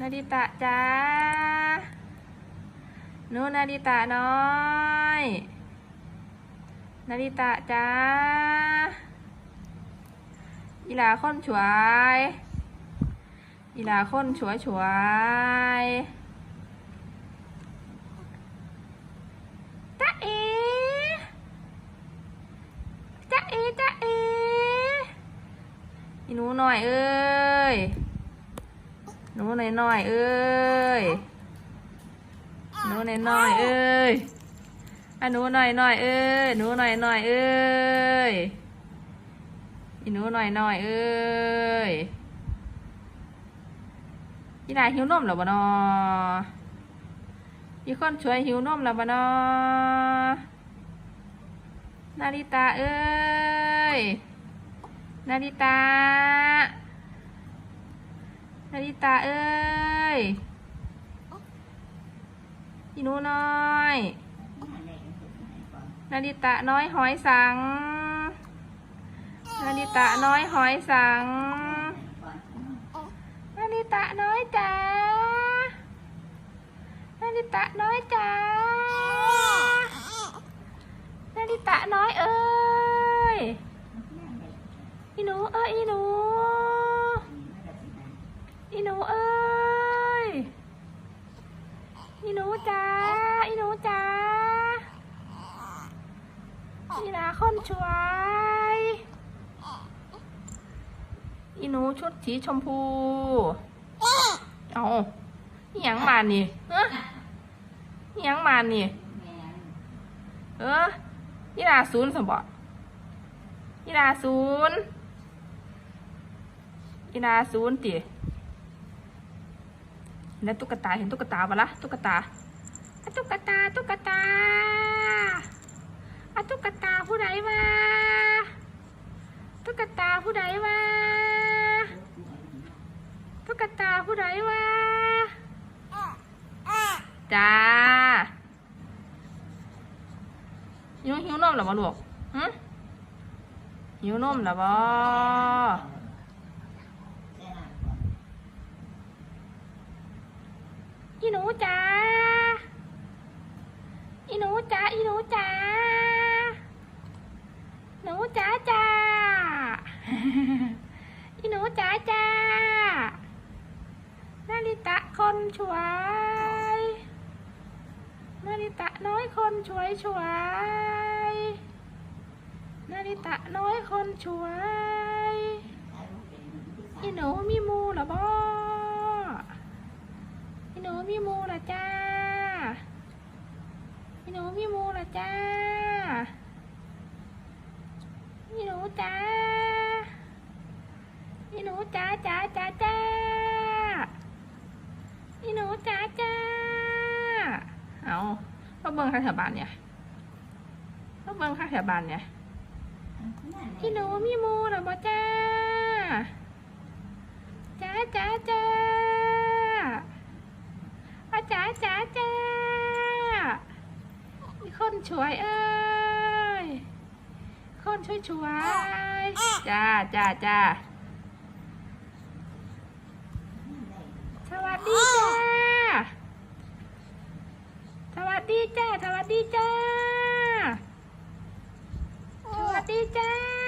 นาดิตะจ้าหนูนาดิตะน้อยนาดิตะจ้าอีหลาคนฉวย อีหลาคนฉวยฉวยจ๊ะเอจ๊ะเอจ๊ะเออีหนูหน่อยเอ้ย หนูหน่อยหน่อยๆเอ้ยหนูหน่อยหน่อยๆเอ้ยอะหนูหน่อยหน่อยๆเอ้ยหนูหน่อยหน่อยๆเอ้ยอีหนูหน่อยหน่อยๆเอ้ยอีนายหิวนมแล้วบ่นออีคนช่วยหิวนมแล้วบ่นอนาริตาเอ้ยนาริตา นาริตาเอ้ยอีนูน้อยนาริตะน้อยหอยสังนาริตะน้อยหอยสังนาริตะน้อยจ๋านาริตะน้อยจ๋านาริตะน้อยเอ้ยอีหนูเอ้ยอีหนู อีหนูเอ้ยอีหนูจ๋าอีหนูจ๋าอีหลาคนช่วยอีหนูชุดสีชมพูเอาอีหยังมานี่เอ้ออีหยังมานี่เอออีหลาศูนย์สมบัติอีหลาศูนย์อีหลาศูนย์ติ แล้วตุ๊กตาเห็นตุ๊กตาปะละตุ๊กตาตุ๊กตาตุ๊กตาอะตุ๊กตาผู้ใดมาตุ๊กตาผู้ใดมาตุ๊กตาผู้ใดมาจ้าหิวหิวนมหรอวะลูกหึหิวนมหรอว อีหนูจ๋าอีหนูจ๋าอีหนูจ๋าหนูจ๋าจ้าอีหนูจ๋าจ้านาริตะคนช่วยนาริตะน้อยคนช่วยช่วยนาริตะน้อยคนช่วยอีหนูมีหมูเหรอบ่ พี่หนูมีมูละจ้า พี่หนูมีมูละจ้า พี่หนูจ้า พี่หนูจ้าจ้าจ้าจ้า พี่หนูจ้าจ้า เอาเราเบิ่งข้างแถวบ้านเนี่ยเราเบิ่งข้างแถวบ้านเนี่ย พี่หนูมีมูเหรอบ่จ้า จ้าจ้าจ้าอา ช่วยเอ้ยคนช่วยช่วยจ้าจ้าจ้าสวัสดีจ้าสวัสดีจ้าสวัสดีจ้าสวัสดีจ้า